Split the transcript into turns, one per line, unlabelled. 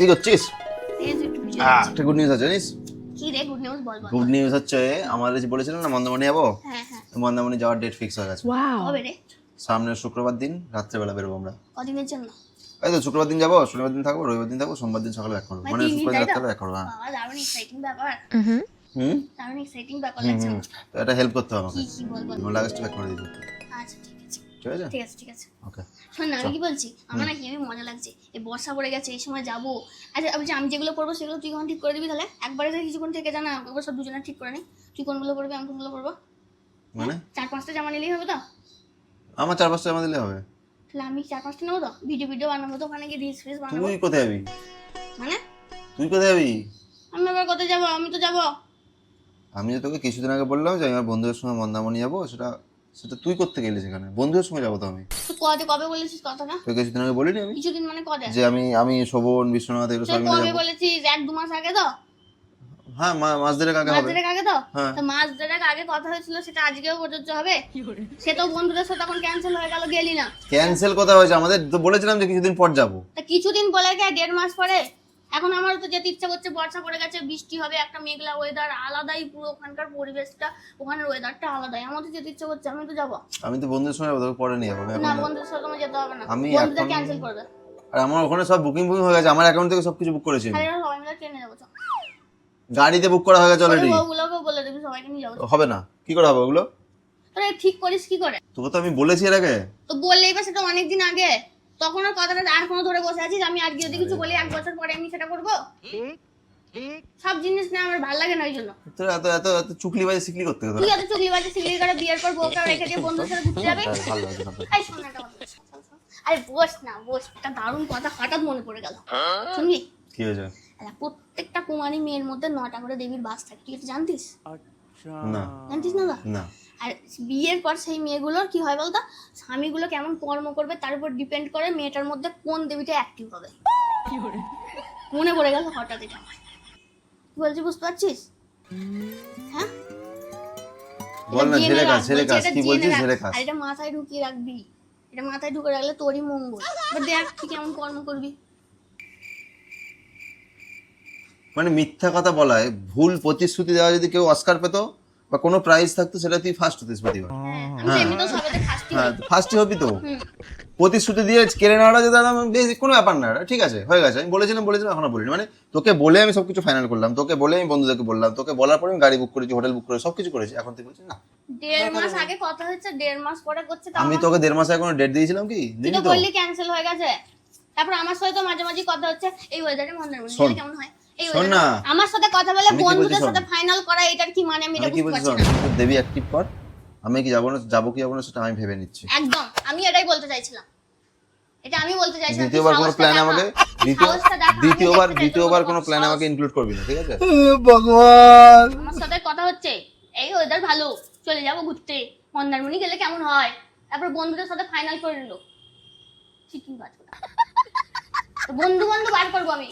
কি করছিস?
এই যে একটু
গুড নিউজ আছে জানিস?
কি রে গুড নিউজ বল বল।
গুড নিউজ হচ্ছে আমার যে বলেছিলাম না মন্দামণি যাব?
হ্যাঁ হ্যাঁ।
মন্দামণি যাওয়ার ডেট ফিক্স হয়ে গেছে।
কবে রে?
সামনের শুক্রবার দিন রাত্রেবেলা বেরোবো আমরা।
কদিনের জন্য?
এই তো শুক্রবার দিন যাব শনিবার দিন থাকব রবিবার দিন থাকব সোমবার দিন সকালে ব্যাক করব।
মানে
মানে শুক্রবার? রাত্রে ব্যাক করব হ্যাঁ।
দারুণ এক্সাইটিং ব্যাপার।
হুম?
দারুণ এক্সাইটিং ব্যাপার লাগছে।
তো এটা হেল্প করতে হবে আমাকে।
কি কি বল বল
লাগেজটা ব্যাক করে দিবি।
আচ্ছা ঠিক আছে?
ঠিক আছে
ঠিক আছে।
ওকে
শোন না আমি কি বলছি? আমার না হেবি মজা লাগছে। এই বর্ষা পড়ে গেছে এই সময় যাব। আচ্ছা আমি যে- আমি যেগুলো পড়ব সেগুলো তুই কখন ঠিক করে দিবি তাহলে? একবারে তো কিছুক্ষণ থেকে জানা একবার সব দুজনে ঠিক করে নি। তুই কোনগুলো পড়বি আমি কোনগুলো পড়ব
মানে?
চার পাঁচটা জামা নিলেই হবে তো?
আমার চার পাঁচটা জমা দিলে হবে।
তাহলে আমি চার পাঁচটা নেব তো? ভিডিও ভিডিও বানাবো তো ওখানে গিয়ে রিলস ফিলস বানাবো।
তুই কোথায় যাবি?
মানে?
তুই কোথায় যাবি?
আমি এবার কোথায় যাব? আমি তো যাব।
আমি যে তোকে কিছুদিন আগে বললাম যে আমি আমার বন্ধুদের সঙ্গে মন্দামণি যাব সেটা সেটা তুই করতে গেলি সেখানে। বন্ধুদের সঙ্গে যাব তো আমি।
তুই কবে কবে বলেছিস কথাটা?
তোকে কিছুদিন আগে বলিনি আমি?
কিছুদিন মানে কবে?
যে আমি আমি শোভন বিশ্বনাথ এগুলো মিলে
কবে
যাব।
বলেছিস এক দু মাস আগে তো?
হ্যাঁ মা- মাস দেড়েক আগে
মাস
হবে।
দেড়েক আগে তো?
হ্যাঁ।
তো মাস দেড়েক আগে কথা হয়েছিল সেটা আজকেও প্রযোজ্য হবে। সে তো বন্ধুদের সাথে তখন ক্যান্সেল হয়ে গেল গেলি না।
ক্যান্সেল কথা হয়েছে। আমাদের তো বলেছিলাম যে কিছুদিন পর যাব।
তা কিছুদিন বলে গে দেড় মাস পরে? এখন আমার তো যেতে ইচ্ছা করছে বর্ষা পড়ে গেছে বৃষ্টি হবে একটা মেঘলা ওয়েদার আলাদাই পুরো ওখানকার পরিবেশটা ওখানের ওয়েদারটা আলাদাই। আমার তো যেতে ইচ্ছা করছে আমি তো যাব।
আমি তো বন্ধুদের সঙ্গে যাব পরে নিয়ে যাব
না বন্ধুদের সাথে আমার যেতে হবে না।
আমি
বন্ধুদের ক্যান্সেল করবে।
আর আমার ওখানে সব বুকিং বুকিং হয়ে গেছে আমার অ্যাকাউন্ট থেকে সব কিছু বুক করেছি আমি।
সবাই মিলে ট্রেনে যাব।
গাড়িতে বুক করা হয়ে গেছে অলরেডি
ওই বউগুলোকেও বলে দিবি সবাইকে নিয়ে যাব।
হবে না। কি করে হবে ওগুলো?
তোরা ঠিক করিস কি করে?
তোকে তো আমি বলেছি এর আগে।
তো বললেই বা সেটা অনেকদিন আগে। তখন আর কথাটা আর কোনো ধরে বসে আছিস? আমি আজকে যদি কিছু বলি এক বছর পরে আমি সেটা করব? সব জিনিস না আমার ভালো লাগে না ওই জন্য।
তোর এত এত এত চুকলি বাজে শিখলি করতে হবে
তুই এত চুগলি বাজে সিগলি করে বিয়ের পর বউকে রেখে দিয়ে বন্ধুর সাথে ঘুরতে যাবে?
ভালো লাগছে না
এই শোন না একটা কথা। আরে বস না বস একটা দারুণ কথা হঠাৎ মনে পড়ে গেল। শুনবি?
কি হয়েছে?
আরে, প্রত্যেকটা কুমারী মেয়ের মধ্যে নটা করে দেবীর বাস থাকে তুই এটা জানতিস?
না।
জানতিস না?
না।
আর বিয়ের পর সেই মেয়েগুলোর কি হয় বলতো? স্বামীগুলো কেমন কর্ম করবে তার উপর ডিপেন্ড করে মেয়েটার মধ্যে কোন দেবীটা অ্যাক্টিভ হবে। মনে পড়ে গেল হঠাৎ এটা। কি বলছি বুঝতে পারছিস? হ্যাঁ?
বল না
এটা
কাজ
রাখ,
কাজ কি বলছিস
রাখ।
কাজ
আর এটা মাথায় ঢুকিয়ে রাখবি। এটা মাথায় ঢুকে রাখলে তোরই মঙ্গল। এবার দেখ তুই কেমন কর্ম করবি।
মানে মিথ্যা কথা বলায় ভুল প্রতিশ্রুতি দেওয়া যদি কেউ অস্কার পেতো বা কোনো প্রাইজ থাকতো সেটা তুই ফার্স্ট হতিস প্রতিবার
হ্যাঁ সবেতে খাসতি
হ্যাঁ। ফার্স্টই হবি তো? প্রতিশ্রুতি দিয়ে কেড়ে নেওয়াটা যেটা আমার বেশি কোনো ব্যাপার না এটা ঠিক আছে হয়ে গেছে। আমি বলেছিলাম বলেছিলাম এখনও বলিনি। মানে তোকে বলে আমি সবকিছু ফাইনাল করলাম তোকে বলে আমি বন্ধুদেরকে বললাম তোকে বলার পরে আমি গাড়ি বুক করেছি হোটেল বুক করেছি সবকিছু করেছি। এখন তুই বলছিস না।
দেড় মাস আগে কথা হচ্ছে দেড় মাস পরে করছে
আমি
আমার-
তোকে দেড় মাসে কোনো ডেট দিয়েছিলাম কি?
তুই
দিনি
তো বললি ক্যান্সেল হয়ে গেছে। তারপর আমার সাথে তো মাঝে মাঝে কথা হচ্ছে এই ওয়েদারে মন্দারমণি। কেমন হয়?
শোন না।
আমার সাথে কথা বলে বন্ধুদের সাথে ফাইনাল করা এটার কি মানে আমি এটা
কি
বুঝতে পারছি না।
দেবী অ্যাক্টিভ কর আমি কি যাব না যাব কি যাব না সেটা আমি ভেবে নিচ্ছি।
একদম আমি এটাই বলতে চাইছিলাম। এটা আমি বলতে চাইছিলাম
দ্বিতীয়বার কোনো প্ল্যান আমাকে দ্বিতীয়বার দ্বিতীয়বার কোনো প্ল্যান আমাকে ইনক্লুড করবি না ঠিক আছে?
আমার সাথে কথা হচ্ছে। এই ওয়েদার ভালো চলে যাব ঘুরতে। মন্দারমণি গেলে কেমন হয়? তারপর বন্ধুদের সাথে ফাইনাল করে নিল। বন্ধু বন্ধু বার করব আমি।